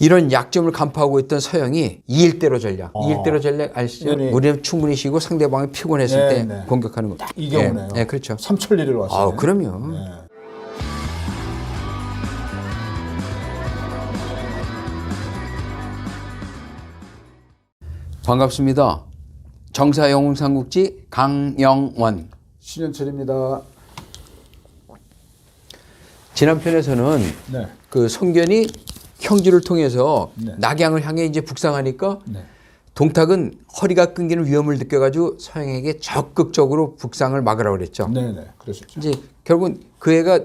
이런 약점을 간파하고 있던 서영이 이일대로 전략. 이일대로 전략 아시죠? 네네. 우리는 충분히 쉬고 상대방이 피곤했을 네, 때 네. 공격하는 거. 이 경우네요. 예, 예, 그렇죠. 삼천리를 왔어요. 아, 그럼요. 네. 반갑습니다. 정사영웅 삼국지 강영원. 신현철입니다. 지난 편에서는 네. 그 성견이 형주를 통해서 네. 낙양을 향해 이제 북상하니까 네. 동탁은 허리가 끊기는 위험을 느껴가지고 서영에게 적극적으로 북상을 막으라고 그랬죠. 네, 네. 그러셨죠. 이제 결국은 그 해가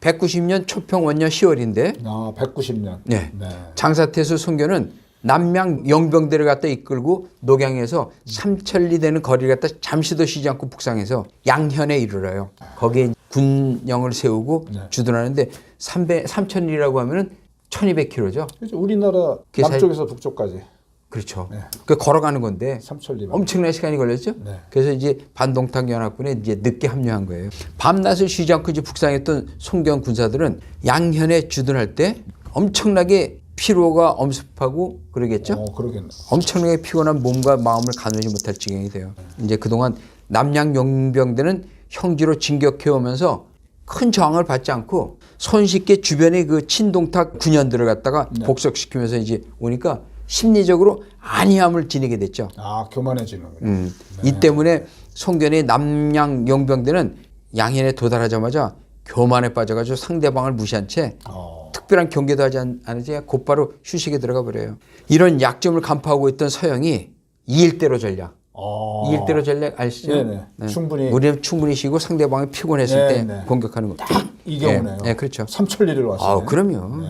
190년 초평 원년 10월인데 아, 190년. 네. 네. 장사태수 송교는 남양 영병대를 갖다 이끌고 녹양에서 삼천리 되는 거리를 갖다 잠시도 쉬지 않고 북상해서 양현에 이르러요. 거기에 군영을 세우고 네. 주둔하는데 300, 삼천리라고 하면은 1200km죠. 그렇죠. 우리나라 사- 남쪽에서 북쪽까지 그렇죠. 네. 그 걸어가는 건데 삼천리. 엄청난 시간이 걸렸죠. 네. 그래서 이제 반동탁 연합군에 이제 늦게 합류한 거예요. 밤낮을 쉬지 않고 이제 북상했던 송경 군사들은 양현에 주둔할 때 엄청나게 피로가 엄습하고 그러겠죠. 어, 그러겠네. 엄청나게 피곤한 몸과 마음을 가누지 못할 지경이 돼요. 이제 그동안 남양 용병대는 형지로 진격해 오면서 큰 저항을 받지 않고 손쉽게 주변의 그 친동탁 군현들을 갖다가 복속시키면서 이제 오니까 심리적으로 안이함을 지니게 됐죠. 아, 교만해지는군요. 음. 이 때문에 송견의 남양 용병대는 양현에 도달하자마자 교만에 빠져가지고 상대방을 무시한 채 어. 특별한 경계도 하지 않- 않으지 곧바로 휴식에 들어가 버려요. 이런 약점을 간파하고 있던 서영이 이일대로 전략. 어. 이일대로 전략 아시죠? 네네. 충분히. 우리는 충분히 쉬고 상대방이 피곤했을 네, 때 네. 공격하는 거. 이 경우네요. 예, 예, 그렇죠. 삼천리를 왔어요. 아, 그럼요. 네.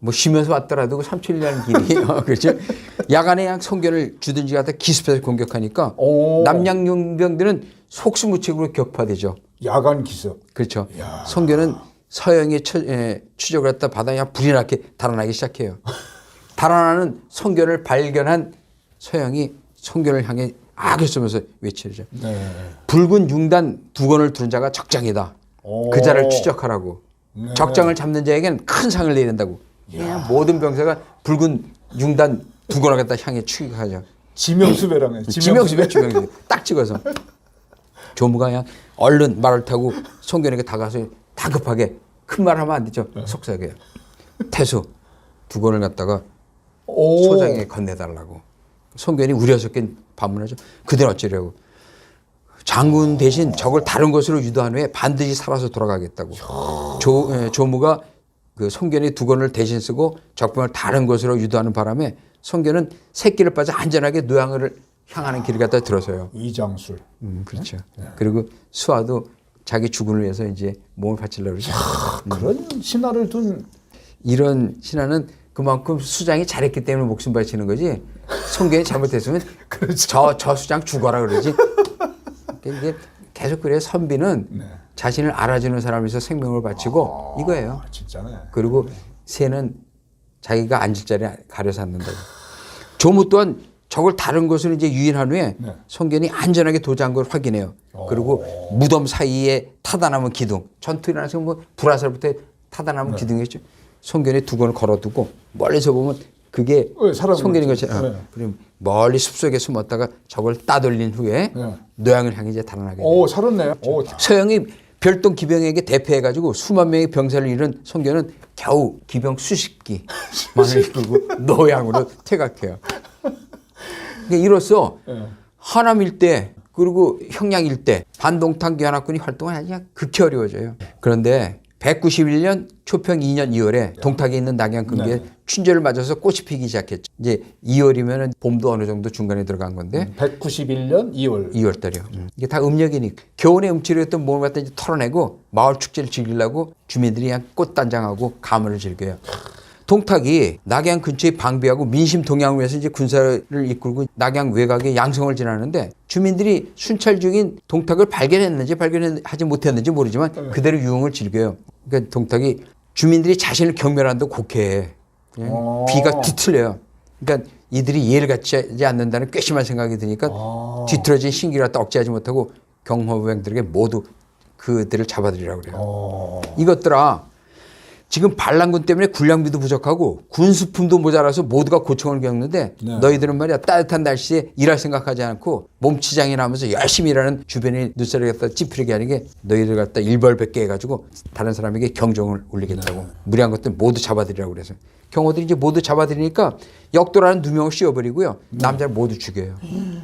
뭐 쉬면서 왔더라도 그 삼천리라는 길이 어, 그렇죠. 야간에 양 성견을 주든지 갖다 기습해서 공격하니까 오. 남양 용병들은 속수무책으로 격파되죠. 야간 기습. 그렇죠. 성견은 서영의 처, 에, 추적을 했다 바다에 불이 나게 달아나기 시작해요. 달아나는 성견을 발견한 서영이 성견을 향해 악을 쏘면서 외치죠. 네. 붉은 융단 두 건을 두른 자가 적장이다. 오. 그 자를 추적하라고. 네. 적장을 잡는 자에게는 큰 상을 내린다고. 그냥 모든 병사가 붉은 융단 두 건을 갖다 향해 추격하죠. 지명수배라며. 지명수배 지명수배 딱 찍어서 조무가 그냥 얼른 말을 타고 송견에게 다가서 다급하게 큰 말 하면 안 되죠 속삭여요 태수 두 건을 갖다가 오. 소장에 건네달라고 송견이 우려스럽게 반문하죠 그대는 어찌려고 장군 대신 적을 다른 것으로 유도한 후에 반드시 살아서 돌아가겠다고 조, 예, 조무가 그 송견이 두 건을 대신 쓰고 적병을 다른 것으로 유도하는 바람에 송견은 새끼를 빠져 안전하게 노양을 향하는 길을 갖다 들어서요. 이장술. 음, 그렇죠. 그리고 수아도 자기 주군을 위해서 이제 몸을 바치려고 그러죠. 그런 신화를 둔 이런 신하는 그만큼 수장이 잘했기 때문에 목숨 바치는 거지. 송견이 잘못했으면 저, 저 수장 죽어라 그러지. 그러니까 이게 계속 그래 선비는 자신을 알아주는 사람에서 생명을 바치고 이거예요. 아, 진짜네. 그리고 새는 자기가 앉을 자리에 가려서 앉는다고. 조무 또한 적을 다른 것을 이제 유인한 후에 네. 성견이 안전하게 도주한 걸 확인해요. 그리고 무덤 사이에 타다남은 기둥. 전투 일어나서 뭐 불화살부터 타다남은 기둥이겠죠. 성견이 두 건을 걸어두고 멀리서 보면 그게 네, 성견인 그렇죠. 것처럼. 네. 그럼 멀리 숲속에 숨었다가 적을 따돌린 후에 네. 노양을 향해 이제 달아나게 돼요. 오, 살았네. 오, 서영이 별동 기병에게 대패해가지고 수만 명의 병사를 잃은 송견은 겨우 기병 수십 기만을 이끌고 노양으로 퇴각해요. 그러니까 이로써 예. 하남 일대 그리고 형양 일대 반동탁 연합군이 활동을 하기 극히 어려워져요. 그런데 191년 초평 2년 2월에 동탁에 있는 낙양 근교에 네. 춘절을 맞아서 꽃이 피기 시작했죠. 이제 2월이면 봄도 어느 정도 중간에 들어간 건데 191년 2월. 2월 달이요. 이게 다 음력이니까. 겨울에 음치료했던 몸을 갖다 이제 털어내고 마을 축제를 즐기려고 주민들이 그냥 꽃 단장하고 가물을 즐겨요. 동탁이 낙양 근처에 방비하고 민심 동양을 위해서 이제 군사를 이끌고 낙양 외곽의 양성을 지나는데 주민들이 순찰 중인 동탁을 발견했는지 발견하지 못했는지 모르지만 그대로 유흥을 즐겨요. 그러니까 동탁이 주민들이 자신을 경멸한다고 곡해해. 그냥 어. 귀가 뒤틀려요. 그러니까 이들이 이해를 갖지 않는다는 괘씸한 생각이 드니까 아. 뒤틀어진 신기를 갖다 억제하지 못하고 경호병들에게 모두 그들을 잡아들이라고 그래요. 어. 이것들아 지금 반란군 때문에 군량비도 부족하고 군수품도 모자라서 모두가 고충을 겪는데 네. 너희들은 말이야 따뜻한 날씨에 일할 생각하지 않고 몸치장이 나면서 열심히 일하는 주변의 눈살을 갖다 찌푸리게 하는 게 너희들 갖다 일벌백계 해가지고 다른 사람에게 경종을 울리겠다고 무리한 것들 모두 잡아들이라고 그래서 경호들이 이제 모두 잡아들이니까 역도라는 두 명을 씌워버리고요. 남자를 모두 죽여요.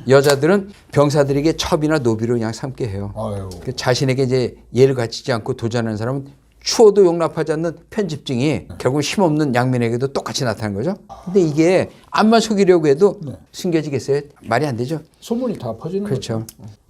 여자들은 병사들에게 첩이나 노비로 그냥 삼게 해요. 아유. 그 자신에게 이제 예를 갖추지 않고 도전하는 사람은 추워도 용납하지 않는 편집증이 결국 힘없는 양민에게도 똑같이 나타나는 거죠. 근데 이게 암만 속이려고 해도 숨겨지겠어요? 말이 안 되죠. 소문이 다 퍼지는 그렇죠. 거죠.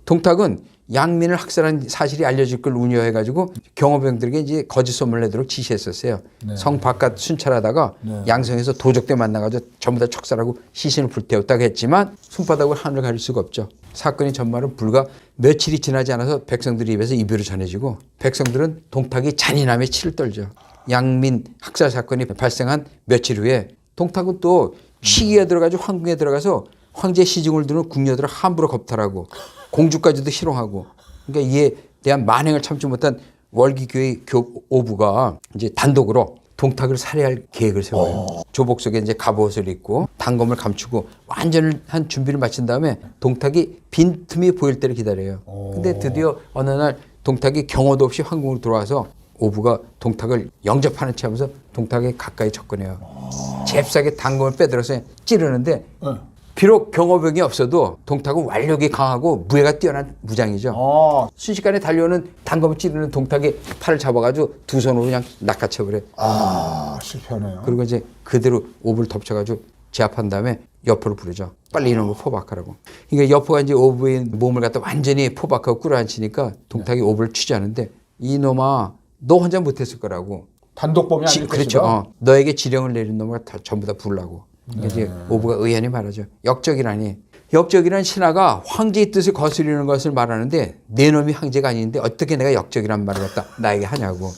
동탁은 양민을 학살한 사실이 알려질 걸 우려해가지고 경호병들에게 이제 거짓 소문을 내도록 지시했었어요. 성 바깥 순찰하다가 네. 양성에서 도적대 만나가지고 전부 다 척살하고 시신을 불태웠다고 했지만 손바닥으로 하늘을 가릴 수가 없죠. 사건이 전말은 불과 며칠이 지나지 않아서 백성들 입에서 이별이 전해지고 백성들은 동탁이 잔인함에 치를 떨죠. 양민 학살 사건이 발생한 며칠 후에 동탁은 또 취기에 들어가지고 황궁에 들어가서 황제 시중을 두는 궁녀들을 함부로 겁탈하고 공주까지도 희롱하고 그러니까 이에 대한 만행을 참지 못한 월기교의 교 오부가 이제 단독으로 동탁을 살해할 계획을 세워요. 조복 속에 이제 갑옷을 입고 단검을 감추고 완전한 준비를 마친 다음에 동탁이 빈틈이 보일 때를 기다려요. 근데 드디어 어느 날 동탁이 경호도 없이 황궁으로 들어와서 오부가 동탁을 영접하는 체 하면서 동탁에 가까이 접근해요. 잽싸게 단검을 빼들어서 찌르는데 네. 비록 경호병이 없어도 동탁은 완력이 강하고 무예가 뛰어난 무장이죠. 아, 순식간에 달려오는 단검을 찌르는 동탁이 팔을 잡아가지고 두 손으로 그냥 낚아쳐버려. 아 실패하네요. 그리고 이제 그대로 오브를 덮쳐가지고 제압한 다음에 여포를 부르죠. 빨리 이놈을 포박하라고. 그러니까 여포가 이제 오브의 몸을 갖다 완전히 포박하고 끌어안치니까 동탁이 오브를 취재하는데 이놈아 너 혼자 못했을 거라고. 단독범이 지- 아닐 그렇죠. 것이다. 어, 너에게 지령을 내린 놈을 다 전부 다 부르라고. 그러니까 이제 오브가 의연히 말하죠. 역적이라니. 역적이란 신하가 황제의 뜻을 거스르는 것을 말하는데 내 놈이 황제가 아닌데 어떻게 내가 역적이란 말을 갖다 나에게 하냐고.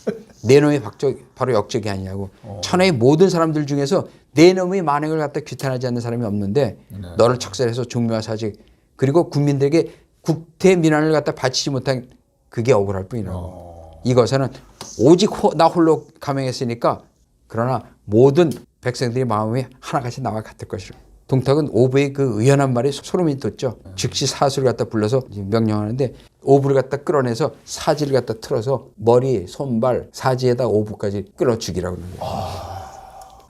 내 놈이 박적, 바로 역적이 아니냐고. 천하의 모든 사람들 중에서 내 놈의 만행을 갖다 규탄하지 않는 사람이 없는데 너를 척살해서 종묘와 사직 그리고 국민들에게 국태 민환을 갖다 바치지 못한 그게 억울할 뿐이라고. 이것에는 오직 호- 나 홀로 감행했으니까 그러나 모든 백성들의 마음이 하나같이 나와 같을 것이라. 동탁은 오브의 그 의연한 말에 소- 소름이 돋죠. 즉시 사수를 갖다 불러서 명령하는데 오브를 갖다 끌어내서 사지를 갖다 틀어서 머리, 손발, 사지에다 오브까지 끌어 죽이라고 그러는 거예요.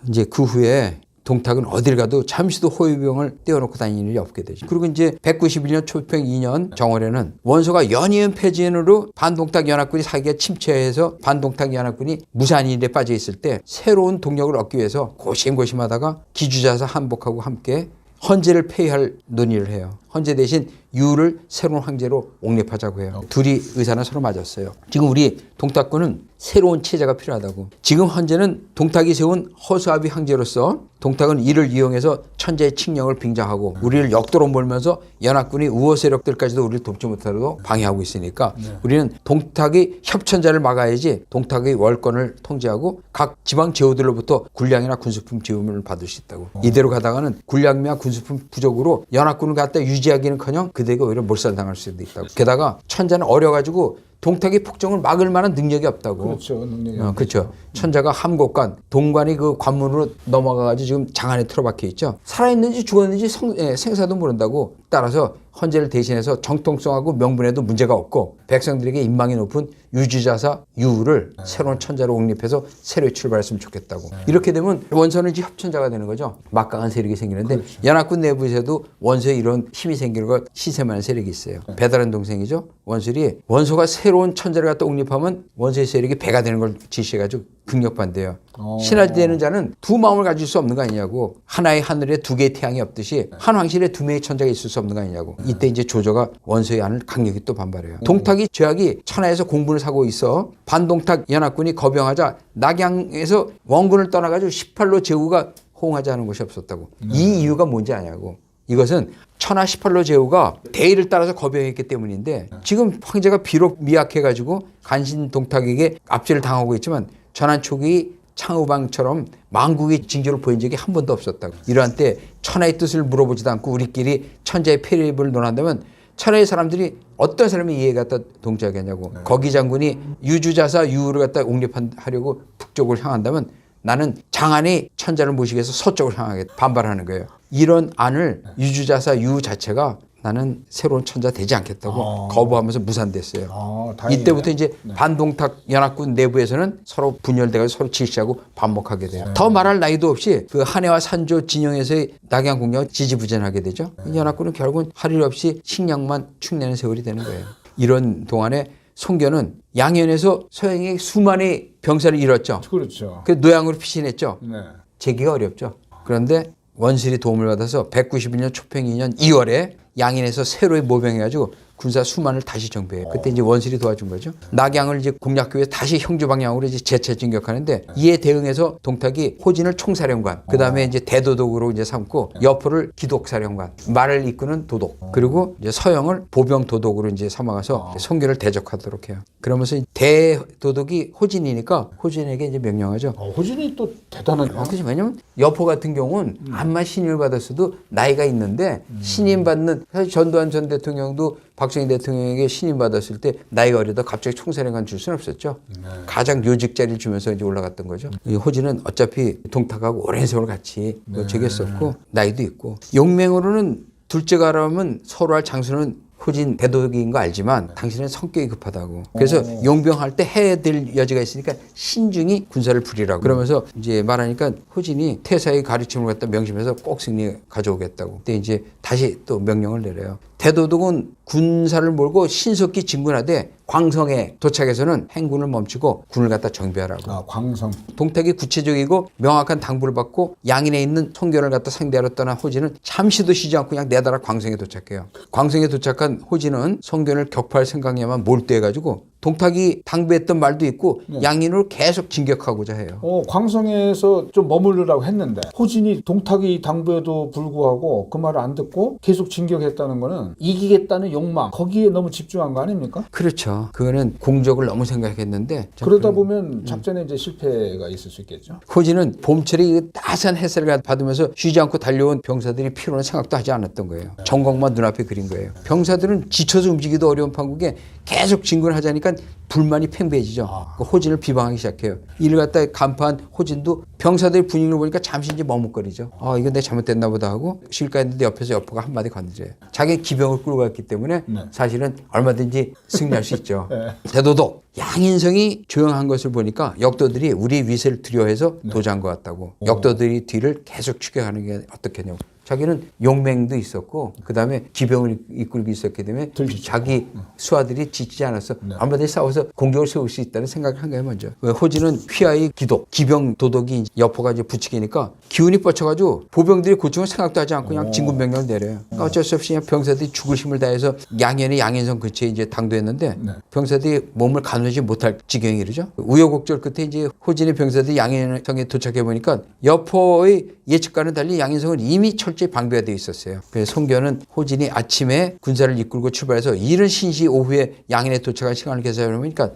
이제 그 후에 동탁은 어딜 가도 잠시도 호위병을 떼어놓고 다니는 일이 없게 되죠. 그리고 이제 191년 초평 2년 정월에는 원소가 연이은 폐진으로 반동탁 연합군이 사기가 침체해서 반동탁 연합군이 무산일에 빠져 있을 때 새로운 동력을 얻기 위해서 고심고심하다가 기주자사 한복하고 함께 헌제를 폐위할 논의를 해요. 헌제 대신 유를 새로운 황제로 옹립하자고 해요. 둘이 의사는 서로 맞았어요. 지금 우리 동탁군은 새로운 체제가 필요하다고. 지금 헌제는 동탁이 세운 허수아비 황제로서 동탁은 이를 이용해서 천재의 칙령을 빙자하고 우리를 역도로 몰면서 연합군이 우호 세력들까지도 우리를 돕지 못하도록 방해하고 있으니까 우리는 동탁이 협천자를 막아야지 동탁의 월권을 통제하고 각 지방 제후들로부터 군량이나 군수품 지원을 받을 수 있다고. 이대로 가다가는 군량이나 군수품 부족으로 연합군을 갖다 유지하기는커녕 그대가 오히려 몰살당할 수도 있다고. 게다가 천자는 어려가지고 동탁의 폭정을 막을 만한 능력이 없다고. 그렇죠. 능력이 어, 그렇죠. 천자가 함곡관, 동관이 그 관문으로 넘어가가지고 지금 장 안에 틀어박혀 있죠. 살아있는지 죽었는지 성- 예, 생사도 모른다고. 따라서 헌재를 대신해서 정통성하고 명분에도 문제가 없고 백성들에게 인망이 높은 유지자사 유를 새로운 천자로 옹립해서 새로 출발했으면 좋겠다고. 이렇게 되면 원서는 이제 협천자가 되는 거죠. 막강한 세력이 생기는데 연합군 내부에서도 원소에 이런 힘이 생기는 걸 시샘하는 세력이 있어요. 배다른 동생이죠. 원술이 원소가 새로운 천자를 갖다 옹립하면 원소의 세력이 배가 되는 걸 지시해가지고 극력 반대요. 신하지 되는 자는 두 마음을 가질 수 없는 거 아니냐고. 하나의 하늘에 두 개의 태양이 없듯이 한 황실에 두 명의 천자가 있을 수 없는 거 아니냐고. 이때 이제 조조가 원소의 안을 강력히 또 반발해요. 동탁이 죄악이 천하에서 공분을 사고 있어 반동탁 연합군이 거병하자 낙양에서 원군을 떠나가지고 18로 제후가 호응하지 않은 곳이 없었다고. 이 이유가 뭔지 아냐고. 이것은 천하 18로 제후가 대의를 따라서 거병했기 때문인데 지금 황제가 비록 미약해가지고 간신 동탁에게 압제를 당하고 있지만 전한 초기 창우방처럼 망국의 징조를 보인 적이 한 번도 없었다고. 이러한 때 천하의 뜻을 물어보지도 않고 우리끼리 천자의 폐립을 논한다면 천하의 사람들이 어떤 사람이 이해 갖다 동작하냐고. 거기 장군이 유주자사 유를 갖다 옹립하려고 북쪽을 향한다면 나는 장안이 천자를 모시기 위해서 서쪽을 향하게 반발하는 거예요. 이런 안을 유주자사 유 자체가 나는 새로운 천자 되지 않겠다고 아. 거부하면서 무산됐어요. 아. 이때부터 이제 반동탁 연합군 내부에서는 서로 분열돼서 서로 질시하고 반목하게 돼요. 더 말할 나이도 없이 그 한해와 산조 진영에서의 낙양 공략을 지지부진하게 되죠. 연합군은 결국은 할 일 없이 식량만 축내는 세월이 되는 거예요. 이런 동안에 송견은 양현에서 서양의 수만의 병사를 잃었죠. 그렇죠. 그 노양으로 피신했죠. 네. 재기가 어렵죠. 그런데 원실이 도움을 받아서 191년 초평 2년 2월에 양인에서 새로이 모병해가지고 군사 수만을 다시 정비해요. 그때 이제 원실이 도와준 거죠. 낙양을 이제 공략교에 다시 형주 방향으로 이제 재차 진격하는데 이에 대응해서 동탁이 호진을 총사령관, 그 다음에 이제 대도독으로 이제 삼고 여포를 기독사령관, 말을 이끄는 도독, 그리고 이제 서영을 보병 도독으로 이제 삼아가서 성교를 대적하도록 해요. 그러면서 이 대도독이 호진이니까 호진에게 이제 명령하죠. 어, 호진이 또 대단하네요. 아, 그렇지. 왜냐면 여포 같은 경우는 암만 신임을 받았어도 나이가 있는데 신임 받는 사실 전두환 전 대통령도 박정희 대통령에게 신임 받았을 때 나이가 어리다 갑자기 총사령관 줄 수는 없었죠. 가장 요직 자리를 주면서 이제 올라갔던 거죠. 이 호진은 어차피 동탁하고 오랜 세월 같이 뭐 저겼었고 나이도 있고 용맹으로는 둘째가 라면 서로 할 장수는 호진 대독인 거 알지만 당신은 성격이 급하다고. 그래서 용병할 때 해야 될 여지가 있으니까 신중히 군사를 부리라고. 그러면서 이제 말하니까 호진이 태사의 가르침을 갖다 명심해서 꼭 승리 가져오겠다고. 그때 이제 다시 또 명령을 내려요. 대도독은 군사를 몰고 신속히 진군하되 광성에 도착해서는 행군을 멈추고 군을 갖다 정비하라고. 아, 광성. 동탁이 구체적이고 명확한 당부를 받고 양인에 있는 송견을 갖다 상대하러 떠난 호진은 잠시도 쉬지 않고 그냥 내달아 광성에 도착해요. 광성에 도착한 호진은 송견을 격파할 생각에만 몰두해가지고 동탁이 당부했던 말도 있고 양인으로 계속 진격하고자 해요. 어, 광성에서 좀 머무르라고 했는데 호진이 동탁이 당부에도 불구하고 그 말을 안 듣고 계속 진격했다는 거는 이기겠다는 욕망 거기에 너무 집중한 거 아닙니까? 그렇죠. 그거는 공적을 너무 생각했는데 그러다 보면 작전에 이제 실패가 있을 수 있겠죠. 호진은 봄철에 이 따스한 햇살을 받으면서 쉬지 않고 달려온 병사들이 필요는 생각도 하지 않았던 거예요. 전광만 눈앞에 그린 거예요. 병사들은 지쳐서 움직이기도 어려운 판국에 계속 진군하자니까 불만이 팽배해지죠. 그 호진을 비방하기 시작해요. 이를 갖다 간파한 호진도 병사들의 분위기를 보니까 잠시 이제 머뭇거리죠. 아, 이건 내 잘못됐나 보다 하고 쉴까 했는데 옆에서 여포가 한마디 건드려요. 자기 기병을 끌고 갔기 때문에 네. 사실은 얼마든지 승리할 수 있죠. 대도독 양인성이 조용한 것을 보니까 역도들이 우리 위세를 두려워해서 도주한 것 같다고. 역도들이 뒤를 계속 추격하는 게 어떻겠냐고. 자기는 용맹도 있었고 그 다음에 기병을 이끌고 있었기 때문에. 자기 수하들이 지치지 않았어. 얼마든지 싸워서 공격을 세울 수 있다는 생각을 한 거예요 먼저. 왜 호진은 휘하의 기독, 기병 도덕이 여포가 이제 부추기니까 기운이 뻗쳐가지고 보병들이 고충을 생각도 하지 않고 그냥 진군 명령을 내려요. 그러니까 어쩔 수 없이 그냥 병사들이 죽을 힘을 다해서 양현이 양인성 근처에 이제 당도했는데 네. 병사들이 몸을 가누지 못할 지경이 이르죠. 우여곡절 끝에 이제 호진의 병사들이 양인성에 도착해 보니까 여포의 예측과는 달리 양인성은 이미 철 저히 방비가 되어 있었어요. 그래서 송견은 호진이 아침에 군사를 이끌고 출발해서 이른 신시 오후에 양인에 도착할 시간을 계산해 보니까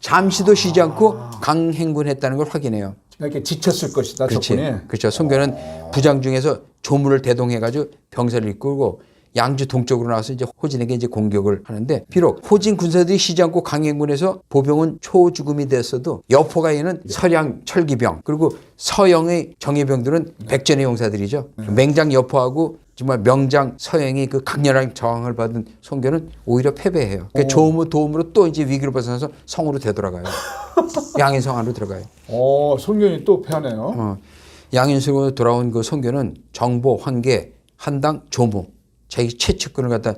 잠시도 쉬지 않고 강행군했다는 걸 확인해요. 이렇게 지쳤을 것이다. 그렇지. 적군이. 그렇죠. 송견은 부장 중에서 조문을 대동해가지고 병사를 이끌고 양주 동쪽으로 나와서 이제 호진에게 이제 공격을 하는데 비록 호진 군사들이 쉬지 않고 강행군에서 보병은 초죽음이 됐어도 여포가 있는 서량 철기병 그리고 서영의 정예병들은 백전의 용사들이죠. 맹장 여포하고 정말 명장 서영이 그 강렬한 저항을 받은 송견은 오히려 패배해요. 그 조음의 도움으로 또 이제 위기를 벗어나서 성으로 되돌아가요. 양인성 안으로 들어가요. 어, 송견이 또 패하네요. 어, 양인수로 돌아온 그 송교는 정보, 환계, 한당, 조무 자기 최측근을 갖다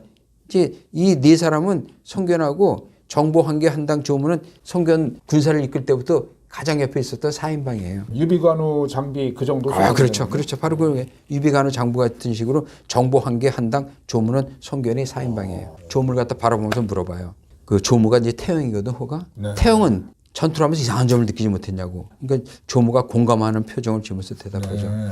이제 이 네 사람은 송견하고 정보, 환계, 한당, 조무는 송견 군사를 이끌 때부터 가장 옆에 있었던 사인방이에요. 유비관우 장비 그 정도. 아, 그렇죠. 그렇죠. 바로 그 유비가는 장부 같은 식으로 정보 한 개, 한당, 조무는 송견이 사인방이에요. 조무를 갖다 바라보면서 물어봐요. 그 조무가 이제 태영이거든, 호가. 네. 태영은 전투를 하면서 이상한 점을 느끼지 못했냐고. 그러니까 조무가 공감하는 표정을 지으면서 대답하죠. 네.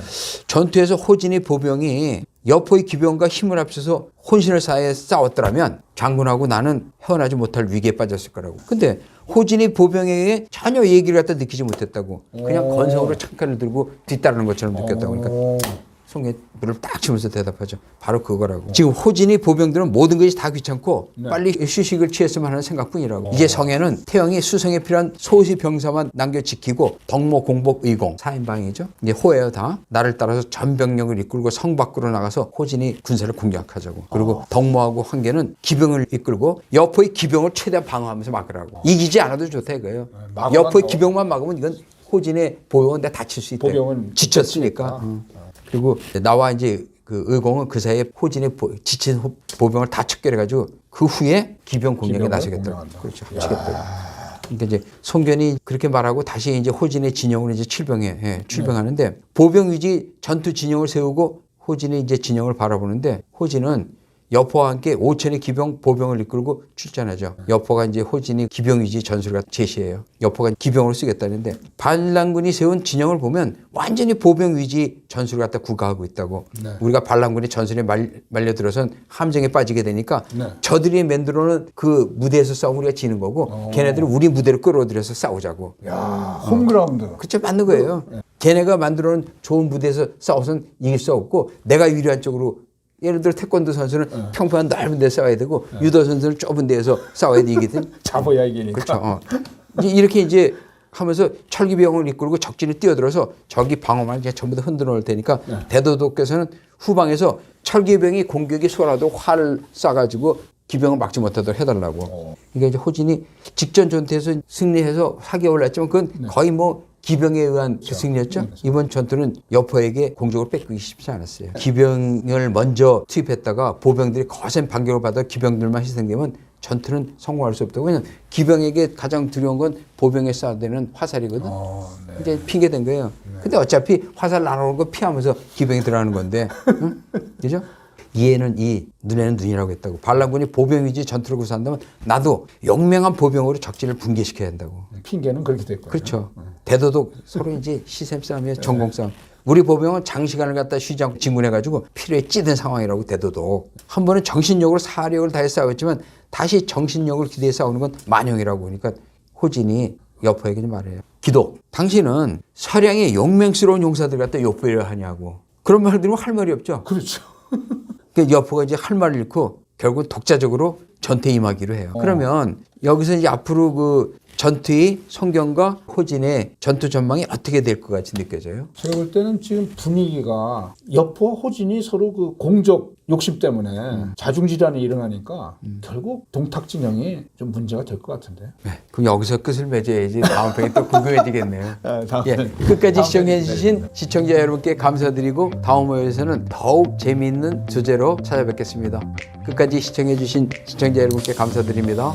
전투에서 호진이 보병이 여포의 기병과 힘을 합쳐서 혼신을 사해 싸웠더라면 장군하고 나는 헤어나지 못할 위기에 빠졌을 거라고. 근데 호진이 보병에게 전혀 얘기를 갖다 느끼지 못했다고. 그냥 오. 건성으로 창칼을 들고 뒤따르는 것처럼 느꼈다고. 그러니까 어, 송해 물을 딱 치면서 대답하죠. 바로 그거라고. 지금 호진이 보병들은 모든 것이 다 귀찮고 네. 빨리 휴식을 취했으면 하는 생각뿐이라고. 이제 성에는 태영이 수성에 필요한 소시 병사만 남겨 지키고 덕모 공복 의공 4인방이죠. 이제 호예요 다. 나를 따라서 전 병력을 이끌고 성 밖으로 나가서 호진이 군사를 공략하자고. 그리고 덕모하고 황계는 기병을 이끌고 여포의 기병을 최대한 방어하면서 막으라고. 이기지 않아도 좋다 이거예요. 막으면 여포의 더- 기병만 막으면 이건 호진의 보병은 다 다칠 수 있다. 보병은 지쳤으니까. 응. 그리고 나와 이제 그 의공은 그 사이에 호진의 보- 지친 호- 보병을 다 척결해가지고 그 후에 기병 공략에 기병을 나서겠다. 공략한다. 그렇죠. 치겠다. 그러니까 이제 송견이 그렇게 말하고 다시 이제 호진의 진영으로 이제 출병해 예, 출병하는데 보병 위지 전투 진영을 세우고 호진의 이제 진영을 바라보는데 호진은 여포와 함께 5천의 기병 보병을 이끌고 출전하죠. 여포가 이제 호진이 기병 위지 전술가 제시해요. 여포가 기병으로 쓰겠다는데 반란군이 세운 진영을 보면 완전히 보병 위지 전술을 갖다 구가하고 있다고. 네. 우리가 반란군이 전술에 말, 말려들어선 함정에 빠지게 되니까 네. 저들이 만들어놓은 그 무대에서 싸우면 우리가 지는 거고 걔네들은 우리 무대로 끌어들여서 싸우자고. 야 홈그라운드. 그쵸 맞는 거예요. 걔네가 만들어놓은 좋은 무대에서 싸워서는 이길 수 없고 내가 유리한 쪽으로 예를 들어 태권도 선수는 평평한 넓은 데 싸워야 되고 유도 선수는 좁은 데에서 싸워야 돼 이기든 잡아야 이기니까. 그렇죠. 어. 이제 이렇게 이제 하면서 철기병을 이끌고 적진을 뛰어들어서 적이 방어만 이제 전부 다 흔들어 놓을 테니까 대도독께서는 후방에서 철기병이 공격이 쏘라도 활을 쏴가지고 기병을 막지 못하도록 해달라고. 그러니까 이제 호진이 직전 전투에서 승리해서 사기업을 했지만 그건 거의 뭐 기병에 의한 그 승리였죠. 이번 전투는 여포에게 공적을 뺏기기 쉽지 않았어요. 기병을 먼저 투입했다가 보병들이 거센 반격을 받아 기병들만 희생되면 전투는 성공할 수 없다고. 왜냐면 기병에게 가장 두려운 건 보병에 쏴대는 화살이거든. 어, 네. 이제 핑계 된 거예요. 근데 어차피 화살 날아오는 거 피하면서 기병이 들어가는 건데. 응? 그죠? 이에는 이, 눈에는 눈이라고 했다고. 반란군이 보병 위지 전투를 구사한다면 나도 용맹한 보병으로 적진을 붕괴시켜야 한다고. 핑계는 그렇게 됐거든요. 그렇죠. 대도독 서로 이제 시샘 싸움이에요. 전공 싸움. 우리 보병은 장시간을 갖다 쉬지 않고 진군해가지고 필요에 찌든 상황이라고 대도독. 한 번은 정신력으로 사력을 다해 싸웠지만 다시 정신력을 기대해 싸우는 건 만용이라고 보니까 호진이 여포에게 좀 말해요. 기도. 당신은 서량의 용맹스러운 용사들 갖다 욕배려 하냐고. 그런 말 들으면 할 말이 없죠. 그렇죠. 그 여포가 이제 할 말을 잃고 결국 독자적으로 전투에 임하기로 해요. 그러면 여기서 이제 앞으로 그 전투의 성경과 호진의 전투 전망이 어떻게 될 것 같이 느껴져요? 제가 볼 때는 지금 분위기가 여포와 호진이 서로 그 공적 욕심 때문에 음. 자중질환이 일어나니까 결국 동탁 진영이 좀 문제가 될 것 같은데. 네, 그럼 여기서 끝을 맺어야지 다음 편이 또 궁금해지겠네요. 아, 다음 예, 편. 끝까지 다음 시청해 주신 시청자 여러분께 감사드리고 다음 호에서는 더욱 재미있는 주제로 찾아뵙겠습니다. 끝까지 시청해 주신 시청자 여러분께 감사드립니다.